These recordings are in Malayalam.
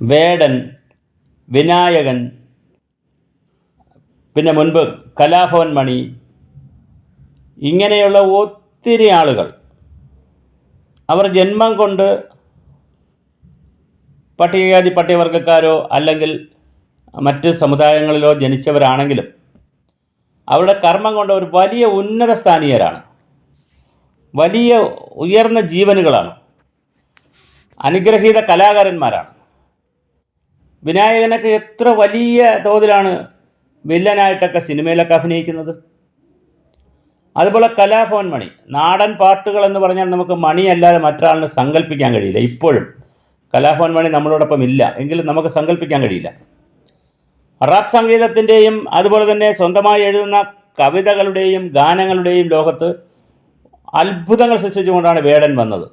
വേടൻ വിനായകൻ പിന്നെ മുൻപ് കലാഭവൻ മണി ഇങ്ങനെയുള്ള ഒത്തിരി ആളുകൾ. അവർ ജന്മം കൊണ്ട് പട്ടികജാതി പട്ടികവർഗക്കാരോ അല്ലെങ്കിൽ മറ്റ് സമുദായങ്ങളിലോ ജനിച്ചവരാണെങ്കിലും അവരുടെ കർമ്മം കൊണ്ട് ഒരു വലിയ ഉന്നത സ്ഥാനീയരാണ്. വലിയ ഉയർന്ന ജീവനുകളാണ്. അനുഗ്രഹീത കലാകാരന്മാരാണ്. വിനായകനൊക്കെ എത്ര വലിയ തോതിലാണ് വില്ലനായിട്ടൊക്കെ സിനിമയിലൊക്കെ അഭിനയിക്കുന്നത്. അതുപോലെ കലാഭവൻ മണി നാടൻ പാട്ടുകൾ എന്ന് പറഞ്ഞാൽ നമുക്ക് മണിയല്ലാതെ മറ്റൊരാളിന് സങ്കല്പിക്കാൻ കഴിയില്ല. ഇപ്പോഴും കലാഭവൻ മണി നമ്മളോടൊപ്പം ഇല്ല. എങ്കിലും നമുക്ക് സങ്കല്പിക്കാൻ കഴിയില്ല. റാപ്പ് സംഗീതത്തിന്റെയും അതുപോലെ തന്നെ സ്വന്തമായി എഴുതുന്ന കവിതകളുടെയും ഗാനങ്ങളുടെയും ലോകത്ത് അത്ഭുതങ്ങൾ സൃഷ്ടിച്ചുകൊണ്ടാണ് വേടൻ വന്നത്.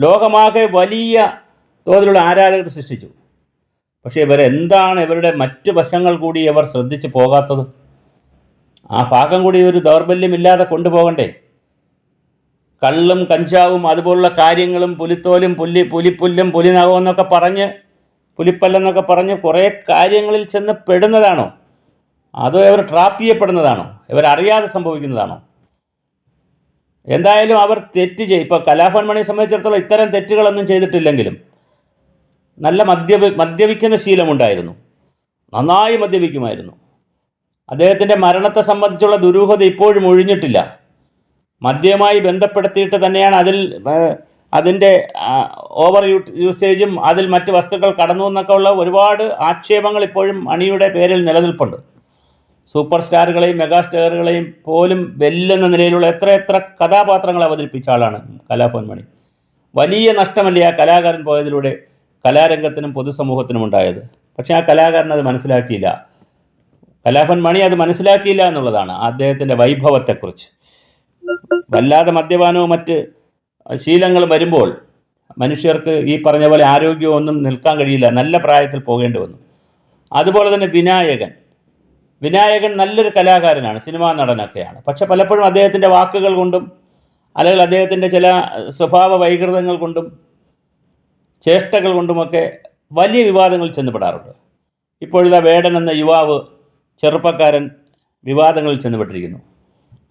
ലോകമാകെ വലിയ തോതിലുള്ള ആരാധകർ സൃഷ്ടിച്ചു. പക്ഷേ ഇവരെന്താണ് ഇവരുടെ മറ്റ് വശങ്ങൾ കൂടി ഇവർ ശ്രദ്ധിച്ചു പോകാത്തത്? ആ ഭാഗം കൂടി ഒരു ദൗർബല്യമില്ലാതെ കൊണ്ടുപോകണ്ടേ? കള്ളും കഞ്ചാവും അതുപോലുള്ള കാര്യങ്ങളും പുലിത്തോലും പുല്ലി പുലിപ്പുല്ലും പുലിനകവും എന്നൊക്കെ പറഞ്ഞ് പുലിപ്പല്ലെന്നൊക്കെ പറഞ്ഞ് കുറേ കാര്യങ്ങളിൽ ചെന്ന് പെടുന്നതാണോ? അതോ ഇവർ ട്രാപ്പ് ചെയ്യപ്പെടുന്നതാണോ? ഇവരറിയാതെ സംഭവിക്കുന്നതാണോ? എന്തായാലും അവർ തെറ്റ് ചെയ്യും ഇപ്പോൾ കലാഭവൻ മണിയെ സംബന്ധിച്ചിടത്തോളം ഇത്തരം തെറ്റുകളൊന്നും ചെയ്തിട്ടില്ലെങ്കിലും നല്ല മദ്യപ മദ്യപിക്കുന്ന ശീലമുണ്ടായിരുന്നു. നന്നായി മദ്യപിക്കുമായിരുന്നു. അദ്ദേഹത്തിന്റെ മരണത്തെ സംബന്ധിച്ചുള്ള ദുരൂഹത ഇപ്പോഴും ഒഴിഞ്ഞിട്ടില്ല. മദ്യവുമായി ബന്ധപ്പെടുത്തിയിട്ട് തന്നെയാണ് അതിൽ അതിന്റെ ഓവർ യൂസേജും അതിൽ മറ്റ് വസ്തുക്കൾ കടന്നു എന്നൊക്കെ ഉള്ള ഒരുപാട് ആക്ഷേപങ്ങൾ ഇപ്പോഴും മണിയുടെ പേരിൽ നിലനിൽപ്പുണ്ട്. സൂപ്പർ സ്റ്റാറുകളെയും മെഗാ സ്റ്റാറുകളെയും പോലും വെല്ലുന്ന നിലയിലുള്ള എത്ര എത്ര കഥാപാത്രങ്ങൾ അവതരിപ്പിച്ച ആളാണ് കലാഭവൻ മണി. വലിയ നഷ്ടമല്ലേ ആ കലാകാരൻ പോയതിലൂടെ കലാരംഗത്തിനും പൊതുസമൂഹത്തിനും ഉണ്ടായത്. പക്ഷേ ആ കലാകാരൻ അത് മനസ്സിലാക്കിയില്ല. കലാഭൻ മണി അത് മനസ്സിലാക്കിയില്ല എന്നുള്ളതാണ് അദ്ദേഹത്തിന്റെ വൈഭവത്തെക്കുറിച്ച്. വല്ലാതെ മദ്യപാനവും മറ്റ് ശീലങ്ങളും വരുമ്പോൾ മനുഷ്യർക്ക് ഈ പറഞ്ഞ പോലെ ആരോഗ്യവും ഒന്നും നിൽക്കാൻ കഴിയില്ല നല്ല പ്രായത്തിൽ പോകേണ്ടി വന്നു. അതുപോലെ തന്നെ വിനായകൻ. വിനായകൻ നല്ലൊരു കലാകാരനാണ് സിനിമാ നടനൊക്കെയാണ്. പക്ഷെ പലപ്പോഴും അദ്ദേഹത്തിന്റെ വാക്കുകൾ കൊണ്ടും അല്ലെങ്കിൽ അദ്ദേഹത്തിന്റെ ചില സ്വഭാവ വൈകൃതങ്ങൾ കൊണ്ടും ചേഷ്ടകൾ കൊണ്ടുമൊക്കെ വലിയ വിവാദങ്ങൾ ചെന്നുപെടാറുണ്ട് ഇപ്പോഴത്തെ വേടൻ എന്ന യുവാവ് ചെറുപ്പക്കാരൻ വിവാദങ്ങളിൽ ചെന്നുപെട്ടിരിക്കുന്നു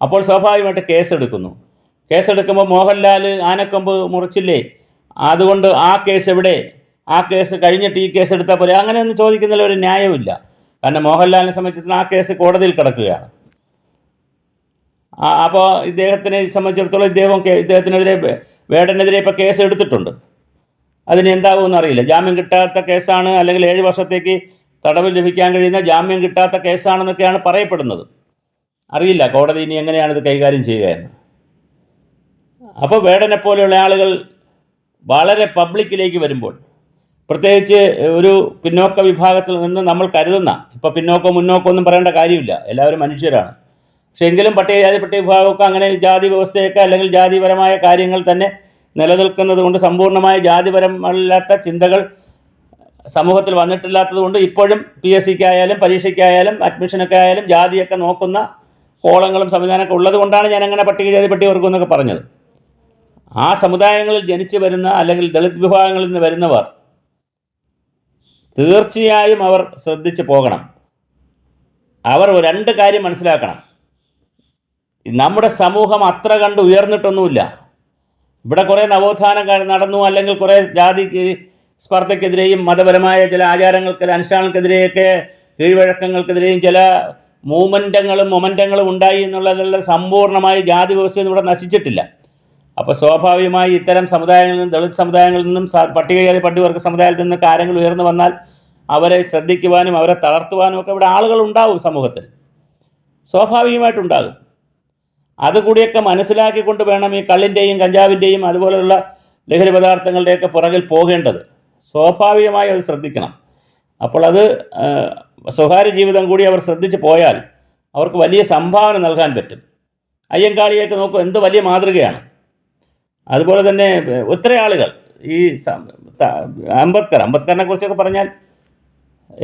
അപ്പോൾ സ്വാഭാവികമായിട്ട് കേസെടുക്കുന്നു. കേസെടുക്കുമ്പോൾ മോഹൻലാൽ ആനക്കൊമ്പ് മുറിച്ചില്ലേ? അതുകൊണ്ട് ആ കേസ് എവിടെ? ആ കേസ് കഴിഞ്ഞിട്ട് ഈ കേസ് എടുത്താൽ പോലെ അങ്ങനെയൊന്നും ചോദിക്കുന്നതിൽ ഒരു ന്യായമില്ല കാരണം മോഹൻലാലിനെ സംബന്ധിച്ചിടത്തോളം ആ കേസ് കോടതിയിൽ കിടക്കുകയാണ്. അപ്പോൾ ഇദ്ദേഹത്തിനെ സംബന്ധിച്ചിടത്തോളം ഇദ്ദേഹം ഇദ്ദേഹത്തിനെതിരെ വേടനെതിരെ ഇപ്പോൾ കേസ് എടുത്തിട്ടുണ്ട്. അതിന് എന്താകുമെന്ന് അറിയില്ല. ജാമ്യം കിട്ടാത്ത കേസാണ് അല്ലെങ്കിൽ ഏഴ് വർഷത്തേക്ക് തടവ് ലഭിക്കാൻ കഴിയുന്ന ജാമ്യം കിട്ടാത്ത കേസാണെന്നൊക്കെയാണ് പറയപ്പെടുന്നത്. അറിയില്ല കോടതി ഇനി എങ്ങനെയാണ് ഇത് കൈകാര്യം ചെയ്യുക എന്ന്. അപ്പോൾ വേടനെ പോലെയുള്ള ആളുകൾ വളരെ പബ്ലിക്കിലേക്ക് വരുമ്പോൾ പ്രത്യേകിച്ച് ഒരു പിന്നോക്ക വിഭാഗത്തിൽ നിന്ന് നമ്മൾ കരുതുന്ന ഇപ്പോൾ പിന്നോക്കം മുന്നോക്കം ഒന്നും പറയേണ്ട കാര്യമില്ല എല്ലാവരും മനുഷ്യരാണ്. പക്ഷേ എങ്കിലും പട്ടികജാതി പട്ടിക വിഭാഗമൊക്കെ അങ്ങനെ ജാതി വ്യവസ്ഥയൊക്കെ അല്ലെങ്കിൽ ജാതിപരമായ കാര്യങ്ങൾ തന്നെ നിലനിൽക്കുന്നത് കൊണ്ട് സമ്പൂർണമായ ജാതിപരമല്ലാത്ത ചിന്തകൾ സമൂഹത്തിൽ വന്നിട്ടില്ലാത്തത് കൊണ്ട് ഇപ്പോഴും പി എസ് സിക്കായാലും പരീക്ഷയ്ക്കായാലും അഡ്മിഷനൊക്കെ ആയാലും ജാതിയൊക്കെ നോക്കുന്ന കോളങ്ങളും സംവിധാനമൊക്കെ ഉള്ളത് കൊണ്ടാണ് ഞാൻ അങ്ങനെ പട്ടികജാതി പട്ടികവർഗം എന്നൊക്കെ പറഞ്ഞത്. ആ സമുദായങ്ങളിൽ ജനിച്ചു വരുന്ന അല്ലെങ്കിൽ ദളിത് വിഭാഗങ്ങളിൽ നിന്ന് വരുന്നവർ തീർച്ചയായും അവർ ശ്രദ്ധിച്ച് പോകണം. അവർ രണ്ട് കാര്യം മനസ്സിലാക്കണം. നമ്മുടെ സമൂഹം അത്ര കണ്ട് ഉയർന്നിട്ടൊന്നുമില്ല. ഇവിടെ കുറേ നവോത്ഥാനം നടന്നു അല്ലെങ്കിൽ കുറേ ജാതി സ്പർദ്ധയ്ക്കെതിരെയും മതപരമായ ചില ആചാരങ്ങൾക്ക് അനുഷ്ഠാനങ്ങൾക്കെതിരെയൊക്കെ കീഴ്വഴക്കങ്ങൾക്കെതിരെയും ചില മൂമെന്റങ്ങളും മൊമെന്റങ്ങളും ഉണ്ടായി എന്നുള്ളതെല്ലാം സമ്പൂർണമായി ജാതി വ്യവസ്ഥയൊന്നും ഇവിടെ നശിച്ചിട്ടില്ല. അപ്പോൾ സ്വാഭാവികമായി ഇത്തരം സമുദായങ്ങളിൽ നിന്നും ദളിത് സമുദായങ്ങളിൽ നിന്നും പട്ടികജാതി പട്ടികവർഗ സമുദായത്തിൽ നിന്നൊക്കെ കാര്യങ്ങൾ ഉയർന്നു വന്നാൽ അവരെ ശ്രദ്ധിക്കുവാനും അവരെ തളർത്തുവാനും ഒക്കെ ഇവിടെ ആളുകൾ ഉണ്ടാവും സമൂഹത്തിൽ. സ്വാഭാവികമായിട്ടുണ്ടാകും. അതുകൂടിയൊക്കെ മനസ്സിലാക്കിക്കൊണ്ട് വേണം ഈ കള്ളിന്റെയും കഞ്ചാവിന്റെയും അതുപോലെയുള്ള ലഹരി പദാർത്ഥങ്ങളുടെയൊക്കെ പുറകിൽ പോകേണ്ടത്. സ്വാഭാവികമായി അത് ശ്രദ്ധിക്കണം. അപ്പോൾ അത് സ്വകാര്യ ജീവിതം കൂടി അവർ ശ്രദ്ധിച്ച് പോയാൽ അവർക്ക് വലിയ സംഭാവന നൽകാൻ പറ്റും. അയ്യങ്കാളിയൊക്കെ നോക്കൂ എന്ത് വലിയ മാതൃകയാണ്. അതുപോലെ തന്നെ ഒത്തിരി ആളുകൾ ഈ അംബേദ്കർ അംബേദ്കറിനെ കുറിച്ചൊക്കെ പറഞ്ഞാൽ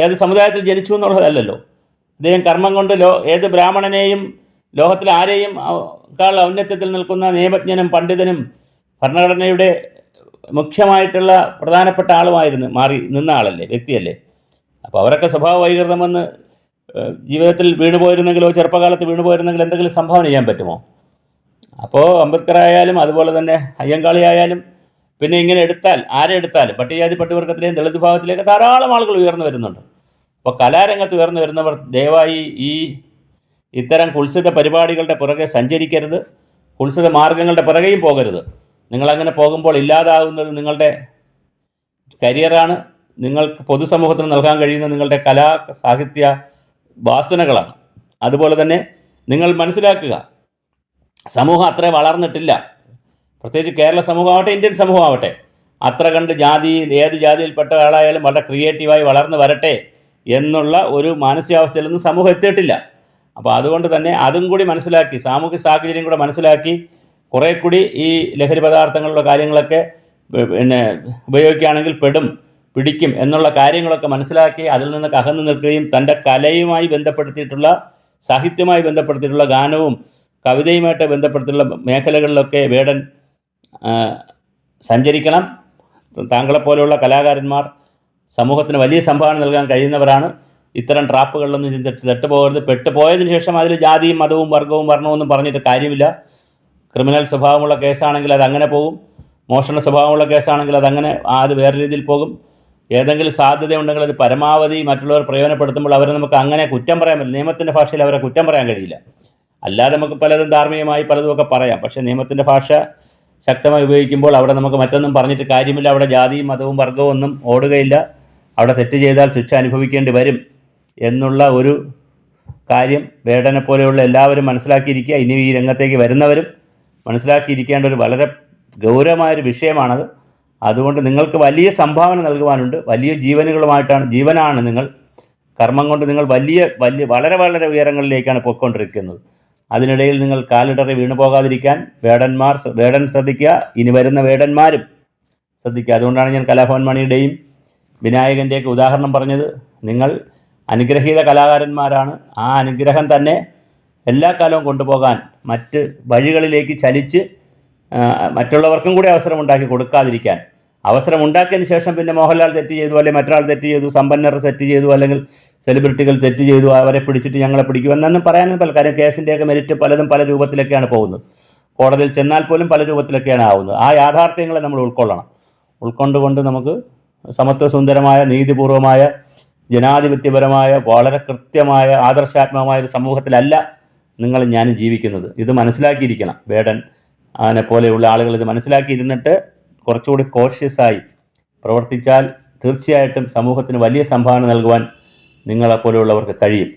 ഏത് സമുദായത്തിൽ ജനിച്ചു എന്നുള്ളതല്ലല്ലോ. അദ്ദേഹം കർമ്മം കൊണ്ട് ലോ ഏത് ബ്രാഹ്മണനെയും ലോകത്തിൽ ആരെയും കാൾ ഔന്നത്യത്തിൽ നിൽക്കുന്ന നിയമജ്ഞനും പണ്ഡിതനും ഭരണഘടനയുടെ മുഖ്യമായിട്ടുള്ള പ്രധാനപ്പെട്ട ആളുമായിരുന്നു മാറി നിന്ന ആളല്ലേ വ്യക്തിയല്ലേ. അപ്പോൾ അവരൊക്കെ സ്വഭാവ വൈകൃതമെന്ന് ജീവിതത്തിൽ വീണുപോയിരുന്നെങ്കിലോ ചെറുപ്പകാലത്ത് വീണുപോയിരുന്നെങ്കിൽ എന്തെങ്കിലും സംഭാവന ചെയ്യാൻ പറ്റുമോ? അപ്പോൾ അംബേദ്കർ ആയാലും അതുപോലെ തന്നെ അയ്യങ്കാളി ആയാലും പിന്നെ ഇങ്ങനെ എടുത്താൽ ആരെടുത്താലും പട്ടികജാതി പട്ടികവർഗത്തിലെയും ദളിത് വിഭാഗത്തിലേക്ക് ധാരാളം ആളുകൾ ഉയർന്നു വരുന്നുണ്ട്. അപ്പോൾ കലാരംഗത്ത് ഉയർന്നു വരുന്നവർ ദയവായി ഈ ഇത്തരം കുത്സിത പരിപാടികളുടെ പുറകെ സഞ്ചരിക്കരുത്. കുത്സിത മാർഗങ്ങളുടെ പുറകെയും പോകരുത്. നിങ്ങളങ്ങനെ പോകുമ്പോൾ ഇല്ലാതാകുന്നത് നിങ്ങളുടെ കരിയറാണ്. നിങ്ങൾക്ക് പൊതുസമൂഹത്തിന് നൽകാൻ കഴിയുന്ന നിങ്ങളുടെ കലാ സാഹിത്യ വാസനകളാണ്. അതുപോലെ തന്നെ നിങ്ങൾ മനസ്സിലാക്കുക സമൂഹം അത്ര വളർന്നിട്ടില്ല. പ്രത്യേകിച്ച് കേരള സമൂഹമാവട്ടെ ഇന്ത്യൻ സമൂഹമാവട്ടെ. അത്ര കണ്ട് ജാതി ഏത് ജാതിയിൽപ്പെട്ട ആളായാലും വളരെ ക്രിയേറ്റീവായി വളർന്നു വരട്ടെ എന്നുള്ള ഒരു മാനസികാവസ്ഥയിലൊന്നും സമൂഹം എത്തിയിട്ടില്ല. അപ്പോൾ അതുകൊണ്ട് തന്നെ അതും കൂടി മനസ്സിലാക്കി സാമൂഹ്യ സാഹചര്യം കൂടെ മനസ്സിലാക്കി കുറേ കൂടി ഈ ലഹരി പദാർത്ഥങ്ങളുടെ കാര്യങ്ങളൊക്കെ പിന്നെ ഉപയോഗിക്കുകയാണെങ്കിൽ പെടും പിടിക്കും എന്നുള്ള കാര്യങ്ങളൊക്കെ മനസ്സിലാക്കി അതിൽ നിന്നൊക്കെ അകന്നു നിൽക്കുകയും തന്റെ കലയുമായി ബന്ധപ്പെടുത്തിയിട്ടുള്ള സാഹിത്യമായി ബന്ധപ്പെടുത്തിയിട്ടുള്ള ഗാനവും കവിതയുമായിട്ട് ബന്ധപ്പെടുത്തിയിട്ടുള്ള മേഖലകളിലൊക്കെ വേടൻ സഞ്ചരിക്കണം. താങ്കളെപ്പോലെയുള്ള കലാകാരന്മാർ സമൂഹത്തിന് വലിയ സംഭാവന നൽകാൻ കഴിയുന്നവരാണ്. ഇത്തരം ട്രാപ്പുകളിലൊന്നും തെട്ടുപോകരുത്. പെട്ടുപോയതിന് ശേഷം അതിൽ ജാതിയും മതവും വർഗവും വർണവും പറഞ്ഞിട്ട് കാര്യമില്ല. ക്രിമിനൽ സ്വഭാവമുള്ള കേസാണെങ്കിൽ അത് അങ്ങനെ പോകും. മോഷണ സ്വഭാവമുള്ള കേസാണെങ്കിൽ അതങ്ങനെ അത് വേറെ രീതിയിൽ പോകും. ഏതെങ്കിലും സാധ്യതയുണ്ടെങ്കിൽ അത് പരമാവധി മറ്റുള്ളവർ പ്രയോജനപ്പെടുത്തുമ്പോൾ അവരെ നമുക്ക് അങ്ങനെ കുറ്റം പറയാൻ പറ്റില്ല. നിയമത്തിന്റെ ഭാഷയിൽ അവരെ കുറ്റം പറയാൻ കഴിയില്ല. അല്ലാതെ നമുക്ക് പലതും ധാർമ്മികമായി പലതുമൊക്കെ പറയാം. പക്ഷേ നിയമത്തിന്റെ ഭാഷ ശക്തമായി ഉപയോഗിക്കുമ്പോൾ അവിടെ നമുക്ക് മറ്റൊന്നും പറഞ്ഞിട്ട് കാര്യമില്ല. അവിടെ ജാതിയും മതവും വർഗവും ഒന്നും ഓടുകയില്ല. അവിടെ തെറ്റ് ചെയ്താൽ ശിക്ഷ അനുഭവിക്കേണ്ടി വരും എന്നുള്ള ഒരു കാര്യം വേടനെ പോലെയുള്ള എല്ലാവരും മനസ്സിലാക്കിയിരിക്കുക. ഇനി ഈ രംഗത്തേക്ക് വരുന്നവരും മനസ്സിലാക്കിയിരിക്കേണ്ട ഒരു വളരെ ഗൗരവമായൊരു വിഷയമാണത്. അതുകൊണ്ട് നിങ്ങൾക്ക് വലിയ സംഭാവന നൽകുവാനുണ്ട്. വലിയ ജീവനുകളുമായിട്ടാണ് ജീവനാണ് നിങ്ങൾ. കർമ്മം കൊണ്ട് നിങ്ങൾ വലിയ വലിയ വളരെ വളരെ ഉയരങ്ങളിലേക്കാണ് പോയിക്കൊണ്ടിരിക്കുന്നത്. അതിനിടയിൽ നിങ്ങൾ കാലിടറി വീണു പോകാതിരിക്കാൻ വേടന്മാർ വേടൻ ശ്രദ്ധിക്കുക ഇനി വരുന്ന വേടന്മാരും ശ്രദ്ധിക്കുക. അതുകൊണ്ടാണ് ഞാൻ കലാഭവൻ മണിയുടെയും വിനായകന്റെയൊക്കെ ഉദാഹരണം പറഞ്ഞത്. നിങ്ങൾ അനുഗ്രഹീത കലാകാരന്മാരാണ്. ആ അനുഗ്രഹം തന്നെ എല്ലാ കാലവും കൊണ്ടുപോകാൻ മറ്റ് വഴികളിലേക്ക് ചലിച്ച് മറ്റുള്ളവർക്കും കൂടി അവസരമുണ്ടാക്കി കൊടുക്കാതിരിക്കാൻ. അവസരം ഉണ്ടാക്കിയതിന് ശേഷം പിന്നെ മോഹൻലാൽ തെറ്റ് ചെയ്തു അല്ലെങ്കിൽ മറ്റൊരാൾ തെറ്റ് ചെയ്തു സമ്പന്നർ തെറ്റ് ചെയ്തു അല്ലെങ്കിൽ സെലിബ്രിറ്റികൾ തെറ്റ് ചെയ്തു അവരെ പിടിച്ചിട്ട് ഞങ്ങളെ പിടിക്കും എന്നൊന്നും പറയാനും പല കാര്യം കേസിന്റെയൊക്കെ മെരിറ്റ് പലതും പല രൂപത്തിലൊക്കെയാണ് പോകുന്നത്. കോടതിയിൽ ചെന്നാൽ പോലും പല രൂപത്തിലൊക്കെയാണ് ആവുന്നത്. ആ യാഥാർത്ഥ്യങ്ങളെ നമ്മൾ ഉൾക്കൊള്ളണം. ഉൾക്കൊണ്ടുകൊണ്ട് നമുക്ക് സമത്വസുന്ദരമായ നീതിപൂർവമായ ജനാധിപത്യപരമായ വളരെ കൃത്യമായ ആദർശാത്മകമായ ഒരു സമൂഹത്തിലല്ല നിങ്ങൾ ഞാനും ജീവിക്കുന്നത്. ഇത് മനസ്സിലാക്കിയിരിക്കണം. വേടൻ അതിനെ പോലെയുള്ള ആളുകൾ ഇത് മനസ്സിലാക്കിയിരുന്നിട്ട് കുറച്ചുകൂടി കോഷ്യസായി പ്രവർത്തിച്ചാൽ തീർച്ചയായിട്ടും സമൂഹത്തിന് വലിയ സംഭാവന നൽകുവാൻ നിങ്ങളെപ്പോലെയുള്ളവർക്ക് കഴിയും.